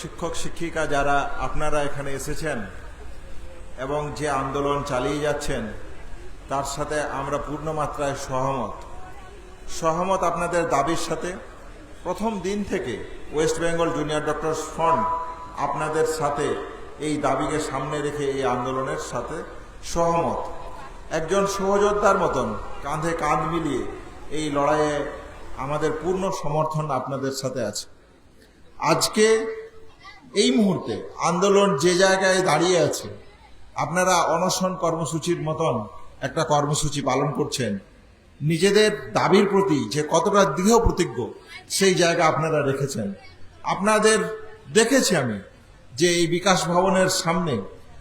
শিক্ষক, শিক্ষিকা যারা আপনারা এখানে এসেছেন এবং যে আন্দোলন চালিয়ে যাচ্ছেন, তার সাথে আমরা পূর্ণ মাত্রায় সহমত। সহমত আপনাদের দাবির সাথে প্রথম দিন থেকে West Bengal junior doctors front আপনাদের সাথে এই দাবিকে সামনে রেখে এই আন্দোলনের সাথে সহমত। একজন সহযোদ্ধার মতন কাঁধে কাঁধ মিলিয়ে এই লড়াইয়ে আমাদের পূর্ণ সমর্থন আপনাদের সাথে আছে। আজকে এই মুহূর্তে আন্দোলন যে জায়গায় দাঁড়িয়ে আছে, আপনারা অনশন কর্মসূচির মতন একটা কর্মসূচি পালন করছেন। নিজেদের দাবির প্রতি যে কতটা দৃঢ় প্রতিজ্ঞ, সেই জায়গা আপনারা রেখেছেন। আপনাদের দেখেছি আমি যে এই বিকাশ ভবনের সামনে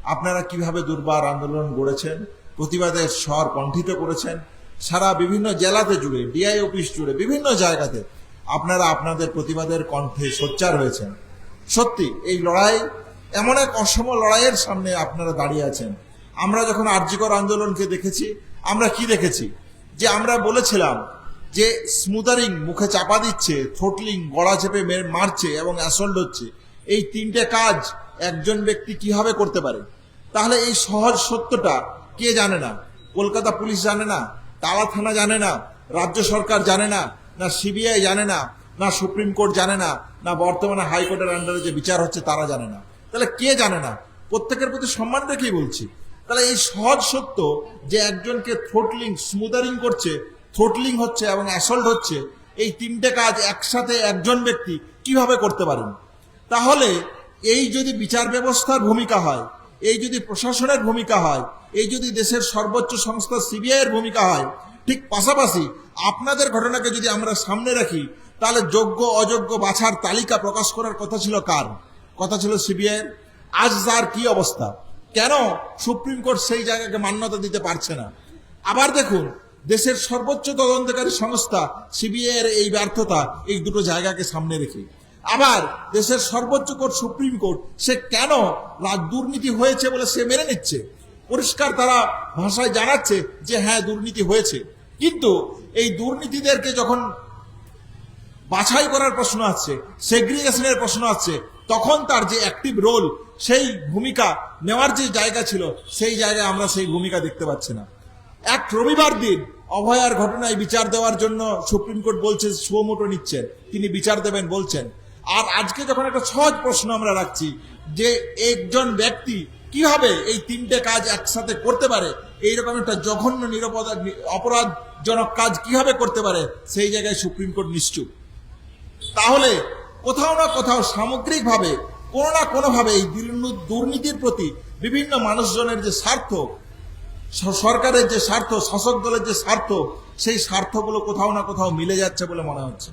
আপনারা কীভাবে দুর্বার আন্দোলন গড়েছেন, প্রতিবাদের স্বর কণ্ঠিত করেছেন। সারা বিভিন্ন জেলাতে জুড়ে ডিআই অফিস জুড়ে বিভিন্ন জায়গাতে আপনারা আপনাদের প্রতিবাদের কণ্ঠে সোচ্চার হয়েছেন। সত্যি, এই লড়াই, এমন এক অসম লড়াইয়ের সামনে আপনারা দাঁড়িয়ে আছেন। আমরা যখন আর্যিকর আন্দোলনকে দেখেছি, আমরা কি দেখেছি? যে আমরা বলেছিলাম যে স্মুদারিং মুখে চাপা দিচ্ছে, থ্রোটলিং গড়া চেপে মারছে এবং অ্যাসল্ট হচ্ছে। এই তিনটে কাজ একজন ব্যক্তি কীভাবে করতে পারে? তাহলে এই সহজ সত্যটা কে জানে না? কলকাতা পুলিশ জানে না? তালা থানা জানে না? রাজ্য সরকার জানে না? না সিবিআই জানে না? না সুপ্রিম কোর্ট জানে না না বর্তমানে হাইকোর্টের আন্ডারে যে বিচার হচ্ছে তারা জানে না। তাহলে কে জানে না? প্রত্যেকের প্রতি সম্মান রেখেই বলছি। তাহলে এই সহজ সত্য যে একজনকে থ্রোটলিং স্মুদারিং করছে থ্রোটলিং হচ্ছে এবং অ্যাসল্ট হচ্ছে, এই তিনটে কাজ একসাথে একজন ব্যক্তি কীভাবে করতে পারেন? তাহলে এই যদি বিচার ব্যবস্থার ভূমিকা হয়, এই যদি প্রশাসনের ভূমিকা হয়, এই যদি দেশের সর্বোচ্চ সংস্থা সিবিআই এর ভূমিকা হয়, ঠিক পাশাপাশি আপনাদের ঘটনাকে যদি আমরা সামনে রাখি তাহলে যোগ্য, অযোগ্য বাছার তালিকা প্রকাশ করার কথা ছিল কার? কথা ছিল সিবিআই আজ যার কি অবস্থা? কেন সুপ্রিম কোর্ট সেই জায়গাকে মান্যতা দিতে পারছে না? আবার দেখুন, দেশের সর্বোচ্চ তদন্তকারী সংস্থা সিবিআই এর এই ব্যর্থতা এই দুটো জায়গাকে সামনে রেখে। আবার দেশের সর্বোচ্চ কোর্ট, সুপ্রিম কোর্ট, সে কেন দুর্নীতি হয়েছে বলে সে মেনে নিচ্ছে? পরিষ্কার তারা ভাষায় জানাচ্ছে যে হ্যাঁ দুর্নীতি হয়েছে। কিন্তু এই দুর্নীতিদেরকে যখন বাছাই করার প্রশ্ন আছে সেগ্রিগেশনের প্রশ্ন আছে, তখন তার যে অ্যাক্টিভ রোল সেই ভূমিকা নেওয়ার যে জায়গা ছিল, সেই জায়গায় আমরা সেই ভূমিকা দেখতে পাচ্ছি না। এক রবিবার দিন অভয়ার ঘটনায় বিচার দেওয়ার জন্য সুপ্রিম কোর্ট বলছে সুমোটো নিচ্ছেন। তিনি বিচার দেবেন বলছেন। আর আজকে যখন একটা সহজ প্রশ্ন আমরা রাখছি, যে একজন ব্যক্তি কীভাবে এই তিনটে কাজ একসাথে করতে পারে, এইরকম একটা জঘন্য, নিরাপদ, অপরাধজনক কাজ কীভাবে করতে পারে, সেই জায়গায় সুপ্রিম কোর্ট নিশ্চুপ। তাহলে কোথাও না কোথাও সামগ্রিকভাবে, কোনো না কোনোভাবে এই দুর্নীতির প্রতি বিভিন্ন মানুষজনের যে স্বার্থ সরকারের যে স্বার্থ, শাসক দলের যে স্বার্থ, সেই স্বার্থগুলো কোথাও না কোথাও মিলে যাচ্ছে বলে মনে হচ্ছে।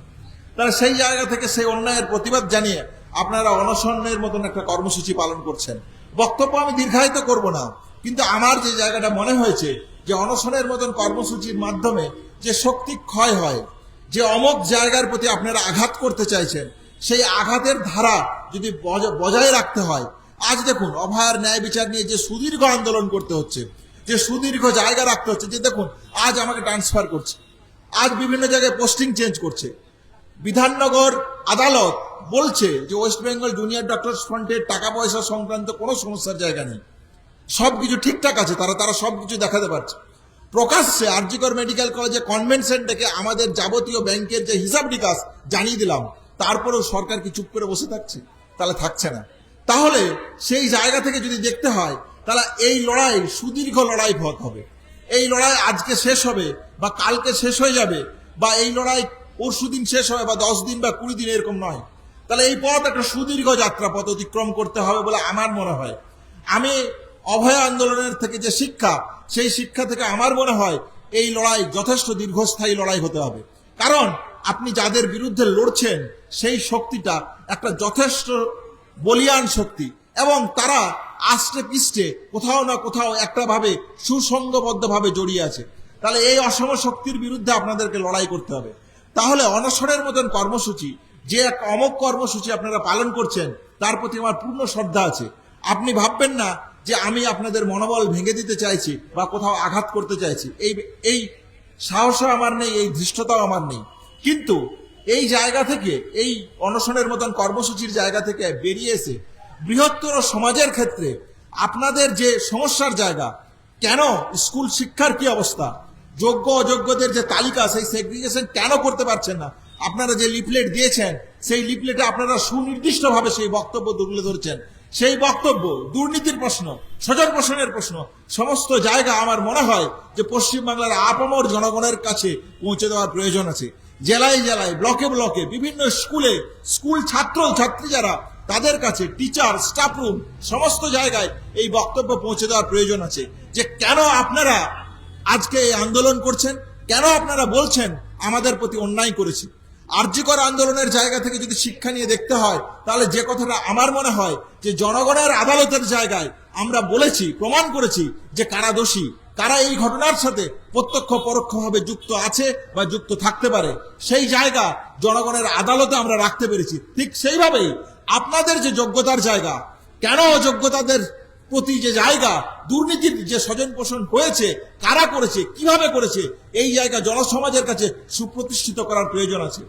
তাহলে সেই জায়গা থেকে সেই অন্যায়ের প্রতিবাদ জানিয়ে আপনারা অনশনের মতন একটা কর্মসূচি পালন করছেন। বক্তব্য আমি দীর্ঘায়িত করব না, কিন্তু আমার যে জায়গাটা মনে হয়েছে যে অনশনের মতন কর্মসূচির মাধ্যমে যে শক্তি ক্ষয় হয় যে অমক জায়গার প্রতি আপনারা আঘাত করতে চাইছেন, সেই আঘাতের ধারা যদি বজ- বজায় রাখতে হয়, আজ দেখুন, অভয়ার ন্যায় বিচার নিয়ে যে সুদীর্ঘ আন্দোলন করতে হচ্ছে, যে সুদীর্ঘ জায়গা রাখতে হচ্ছে, যে দেখুন, আজ আমাকে ট্রান্সফার করছে, আজ বিভিন্ন জায়গায় পোস্টিং চেঞ্জ করছে। বিধাননগর আদালত বলছে যে ওয়েস্ট বেঙ্গল জুনিয়র ডক্টরস ফ্রন্টের টাকা পয়সা সংক্রান্ত কোনো সমস্যার জায়গা নেই। সবকিছু ঠিকঠাক আছে, তারা তারা সবকিছু দেখাতে পারছে। প্রকাশ্যে আরজিকর মেডিকেল কলেজে কনভেনশন ডেকে আমাদের যাবতীয় ব্যাংকের যে হিসাব নিকাশ জানিয়ে দিলাম, তারপরেও সরকার কি চুপ করে বসে থাকছে? তাহলে থাকছে না। তাহলে সেই জায়গা থেকে যদি দেখতে হয়, তাহলে এই লড়াই সুদীর্ঘ লড়াই হবে। এই লড়াই আজকে শেষ হবে বা কালকে শেষ হয়ে যাবে, বা এই লড়াই পরশু দিন শেষ হবে বা দশ দিন বা কুড়ি দিন এরকম নয়। তাহলে এই পথ একটা সুদীর্ঘ যাত্রা পথ অতিক্রম করতে হবে বলে আমার মনে হয়। আমি অভয় আন্দোলনের থেকে যে শিক্ষা, সেই শিক্ষা থেকে আমার মনে হয় এই লড়াই যথেষ্ট দীর্ঘস্থায়ী লড়াই হতে হবে। কারণ আপনি যাদের বিরুদ্ধে লড়ছেন, সেই শক্তিটা একটা যথেষ্ট বলিয়ান শক্তি এবং তারা আষ্টে পিষ্টে কোথাও না কোথাও একটা ভাবে সুসংগবদ্ধভাবে জড়িয়ে আছে। তাহলে এই অসম শক্তির বিরুদ্ধে আপনাদেরকে লড়াই করতে হবে। তাহলে অনশনের মতন কর্মসূচি, যে এক অমক কর্মসূচি আপনারা পালন করছেন, তার প্রতি আমার পূর্ণ শ্রদ্ধা আছে। আপনি ভাববেন না যে আমি আপনাদের মনোবল ভেঙে দিতে চাইছি বা কোথাও আঘাত করতে চাইছি, এই এই সাহসও আমার নেই, এই ধৃষ্টতাও আমার নেই। কিন্তু এই জায়গা থেকে, এই অনশনের মতন কর্মসূচির জায়গা থেকে বেরিয়ে এসে বৃহত্তর সমাজের ক্ষেত্রে আপনাদের যে সমস্যার জায়গা, কেন স্কুল শিক্ষার কি অবস্থা যোগ্য অযোগ্যদের যে তালিকা, সেই সেগ্রিগেশন কেন করতে পারছেন না আপনারা যে লিফলেট দিয়েছেন, সেই লিফলেটে আপনারা সুনির্দিষ্টভাবে সেই বক্তব্য তুলে ধরছেন। সেই বক্তব্য দুর্নীতির প্রশ্ন স্বজন পোষণের প্রশ্ন, সমস্ত জায়গা আমার মনে হয় যে পশ্চিমবাংলার আপামর জনগণের কাছে পৌঁছে দেওয়ার প্রয়োজন আছে। জেলায় জেলায়, ব্লকে ব্লকে, বিভিন্ন স্কুলে, স্কুল ছাত্র ছাত্রী যারা তাদের কাছে টিচার স্টাফ রুম সমস্ত জায়গায় এই বক্তব্য পৌঁছে দেওয়ার প্রয়োজন আছে। যে কেন আপনারা আজকে এই আন্দোলন করছেন? কেন আপনারা বলছেন আমাদের প্রতি অন্যায় করেছে আর্যিকর আন্দোলনের জায়গা থেকে যদি শিক্ষা নিয়ে দেখতে হয়, তাহলে যে কথাটা আমার মনে হয় যে জনগণের আদালতের জায়গায় আমরা বলেছি, প্রমাণ করেছি যে কারা দোষী, কারা এই ঘটনার সাথে প্রত্যক্ষ পরোক্ষভাবে যুক্ত আছে বা যুক্ত থাকতে পারে, সেই জায়গা জনগণের আদালতে আমরা রাখতে পেরেছি। ঠিক সেইভাবেই আপনাদের যে যোগ্যতার জায়গা, কেন অযোগ্যতাদের প্রতি যে জায়গা দুর্নীতির যে স্বজন পোষণ হয়েছে, কারা করেছে, কীভাবে করেছে, এই জায়গা জনসমাজের কাছে সুপ্রতিষ্ঠিত করার প্রয়োজন আছে।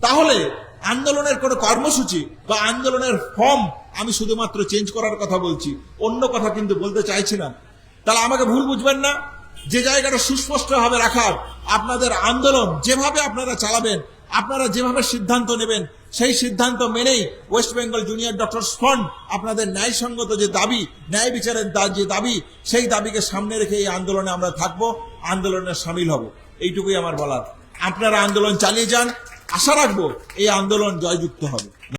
তাহলে আন্দোলনের কোনো কর্মসূচি বা আন্দোলনের ফর্ম আমি শুধুমাত্র চেঞ্জ করার কথা বলছি, অন্য কথা কিন্তু বলতে চাইছি না। তাহলে আমাকে ভুল বুঝবেন না? যে জায়গাটা সুস্পষ্টভাবে রাখার, আপনাদের আন্দোলন যেভাবে আপনারা চালাবেন, আপনারা যেভাবে সিদ্ধান্ত নেবেন সেই সিদ্ধান্ত মেনেই West Bengal junior doctors front আপনাদের ন্যায়সঙ্গত যে দাবি, ন্যায় বিচারের যে দাবি, সেই দাবিকে সামনে রেখে এই আন্দোলনে আমরা থাকব, আন্দোলনে সামিল হব। এইটুকুই আমার বলার। আপনারা আন্দোলন চালিয়ে যান, আশা রাখব এই আন্দোলন জয়যুক্ত হবে।